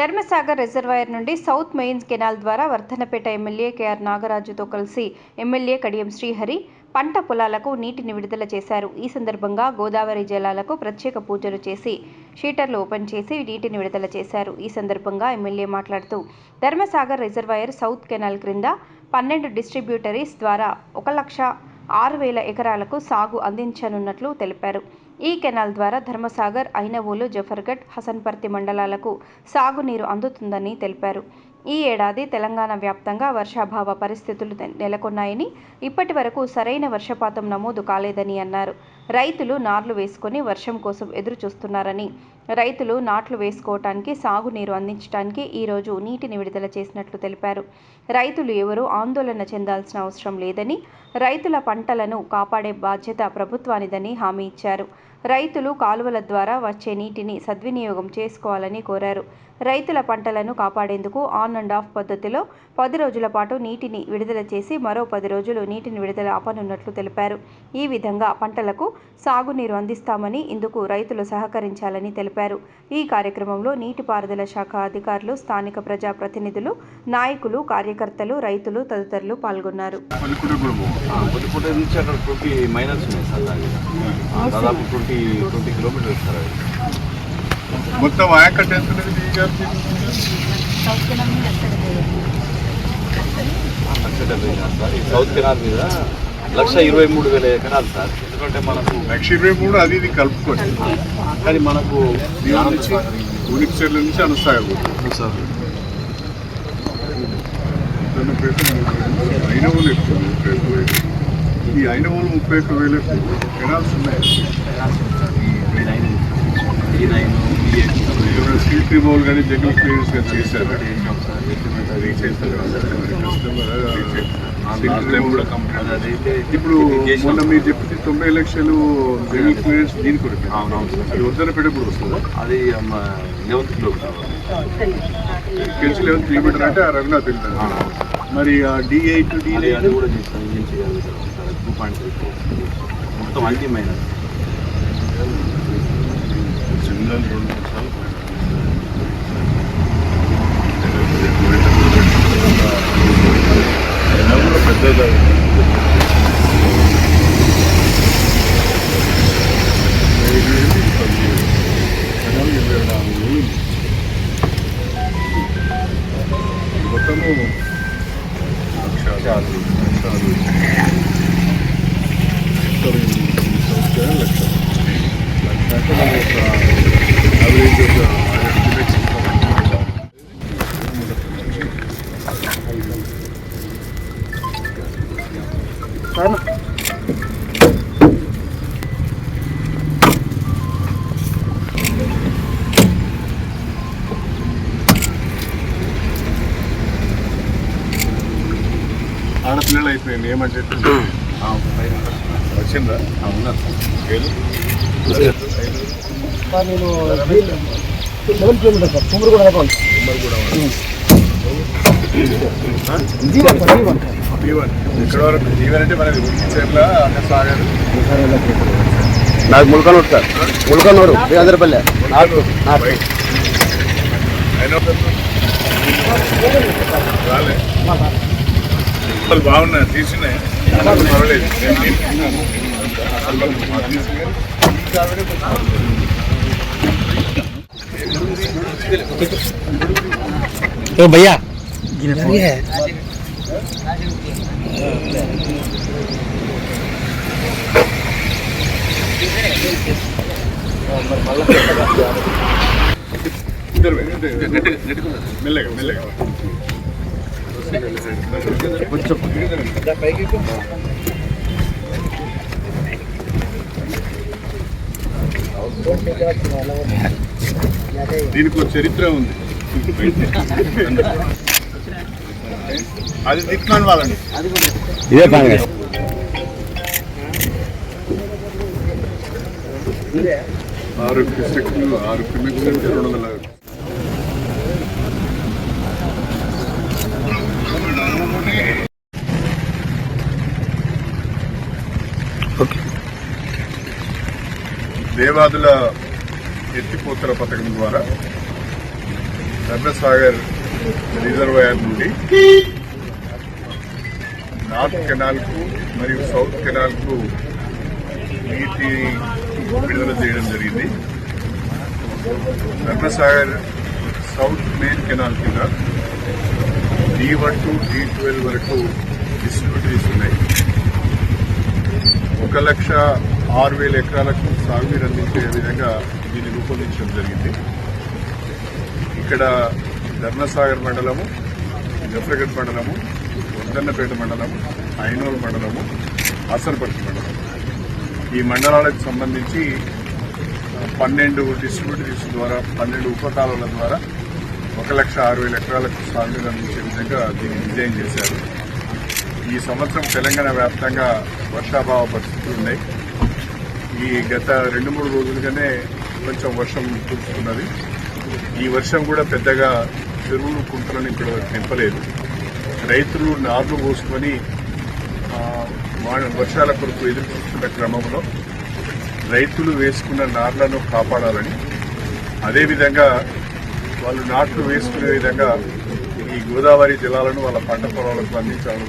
Dharmasagar reservoir నుండి south mains canal ద్వారా Wardhannapet MLA KR నాగరాజుతో కలిసి ఎమ్మెల్యే కడియం శ్రీహరి పంట పొలాలకు నీటిని విడుదల చేశారు. ఈ సందర్భంగా గోదావరి జలాలకు ప్రత్యేక పూజలు చేసి షీటర్లు ఓపెన్ చేసి నీటిని విడుదల చేశారు. ఈ సందర్భంగా ఎమ్మెల్యే మాట్లాడుతూ ధర్మసాగర్ రిజర్వాయర్ సౌత్ కెనాల్ క్రింద పన్నెండు డిస్ట్రిబ్యూటరీస్ ద్వారా ఒక లక్ష ఆరు వేల ఎకరాలకు సాగు అందించనున్నట్లు తెలిపారు. ఈ కెనాల్ ద్వారా ధర్మసాగర్ ఐనవోలు జఫర్గఢ్ హసన్పర్తి మండలాలకు సాగునీరు అందుతుందని తెలిపారు. ఈ ఏడాది తెలంగాణ వ్యాప్తంగా వర్షాభావ పరిస్థితులు నెలకొన్నాయని ఇప్పటి వరకు సరైన వర్షపాతం నమోదు కాలేదని అన్నారు. రైతులు నార్లు వేసుకొని వర్షం కోసం ఎదురు చూస్తున్నారని రైతులు నాట్లు వేసుకోవటానికి సాగునీరు అందించడానికి ఈరోజు నీటిని విడుదల చేసినట్లు తెలిపారు. రైతులు ఎవరూ ఆందోళన చెందాల్సిన అవసరం లేదని రైతుల పంటలను కాపాడే బాధ్యత ప్రభుత్వానిదని హామీ ఇచ్చారు. రైతులు కాలువల ద్వారా వచ్చే నీటిని సద్వినియోగం చేసుకోవాలని కోరారు. రైతుల పంటలను కాపాడేందుకు ఆన్ అండ్ ఆఫ్ పద్ధతిలో పది రోజుల పాటు నీటిని విడుదల చేసి మరో పది రోజులు నీటిని విడుదల ఆపనున్నట్లు తెలిపారు. ఈ విధంగా పంటలకు సాగునీరు అందిస్తామని ఇందుకు రైతులు సహకరించాలని తెలిపారు. ఈ కార్యక్రమంలో నీటిపారుదల శాఖ అధికారులు స్థానిక ప్రజాప్రతినిధులు నాయకులు కార్యకర్తలు రైతులు తదితరులు పాల్గొన్నారు. కూడా twenty sir twenty kilometres sir అది. మొత్తం ఆయకట్టు ఎంత సార్. సౌత్ కెనాల్ మీద లక్ష ఇరవై మూడు వేల ఎకరాలు సార్. ఎందుకంటే మనకు లక్ష ఇరవై మూడు అది ఇది కలుపుకోండి కానీ మనకు దీని నుంచి నుంచి అనుసాగు ఐనవోలు ఎక్కువ ముప్పై ఒక్క వేలు ఈ ఐనవోలు ముప్పై ఒక్క వేలకు కెనాల్స్ ఉన్నాయి. స్ట్రీట్ రిమోవల్ కానీ జంగల్ క్లియరెన్స్ కానీ చేశారు. అది ఇప్పుడు మొన్న మీరు చెప్తే తొంభై లక్షలు జంగల్ క్లియరెన్స్ దీనికి కొరకు. ఈ వద్దన పెట్టప్పుడు వస్తుందా? అది లెవెన్త్ కిలోమీటర్ కెల్సి లెవెన్ కిలోమీటర్ అంటే ఆ రఘునాథ్ వెళ్తారు మరి ఆ డి ఎయిట్ డి అది అది కూడా చేస్తాం ఏం చేయాలి? Sir two point three four మొత్తం అల్టీ మైనస్ పెద్ద అంటే మనం ఒక యావరేజ్ ఒక ఆయిరన్ కిలోమీటర్స్ ఇస్తాం. వచ్చిందా? సార్ నేను కిలోమీటర్ సార్. అకౌంట్ జీవన్ ఇక్కడ వరకు జీవన్ అంటే సాగర్. నాకు ముల్కనూరు సార్. ముల్కనూరు శ్రీఆంధ్రపల్లె నాకు బాగున్నారు తీసినాయి. పర్వాలేదు तो भैया है ఇద్దరు మెల్లగా దీనికి ఒక చరిత్ర ఉంది. అది తిట్టినాను వాళ్ళని. ఇదే పని ఆరు క్యూసెక్లు ఆరు రెండు వందల దేవాదుల ఎత్తిపోతల పథకం ద్వారా ధర్మసాగర్ రిజర్వాయర్ నుండి నార్త్ కెనాల్కు మరియు సౌత్ కెనాల్కు నీటి విడుదల చేయడం జరిగింది. ధర్మసాగర్ సౌత్ మెయిన్ కెనాల్ కింద D one to D twelve వరకు డిస్ట్రిబ్యూటరీస్ ఉన్నాయి. ఒక లక్ష ఆరు వేల ఎకరాలకు సాగునీరు అందించే విధంగా దీన్ని రూపొందించడం జరిగింది. ఇక్కడ ధర్మసాగర్ మండలము జఫ్రగఢ్ మండలము వద్దన్నపేట మండలం ఐనూరు మండలము అసర్పల్లి మండలం ఈ మండలాలకు సంబంధించి పన్నెండు డిస్ట్రిబ్యూటర్స్ ద్వారా పన్నెండు ఉపకాలాల ద్వారా ఒక లక్ష ఆరు వేల ఎకరాలకు సాగునీరు అందించే విధంగా దీన్ని డిజైన్ చేశారు. ఈ సంవత్సరం తెలంగాణ వ్యాప్తంగా వర్షాభావ పరిస్థితులు ఉన్నాయి. ఈ గత రెండు మూడు రోజులుగానే కొంచెం వర్షం కురుస్తున్నది. ఈ వర్షం కూడా పెద్దగా చెరువులు కుంటలను ఇక్కడ నింపలేదు. రైతులు నార్లు పోసుకొని వర్షాల కొరకు ఎదురు చూస్తున్న క్రమంలో రైతులు వేసుకున్న నార్లను కాపాడాలని అదేవిధంగా వాళ్ళు నాట్లు వేసుకునే విధంగా ఈ గోదావరి జలాలను వాళ్ళ పంట పొలాలకు అందించాలని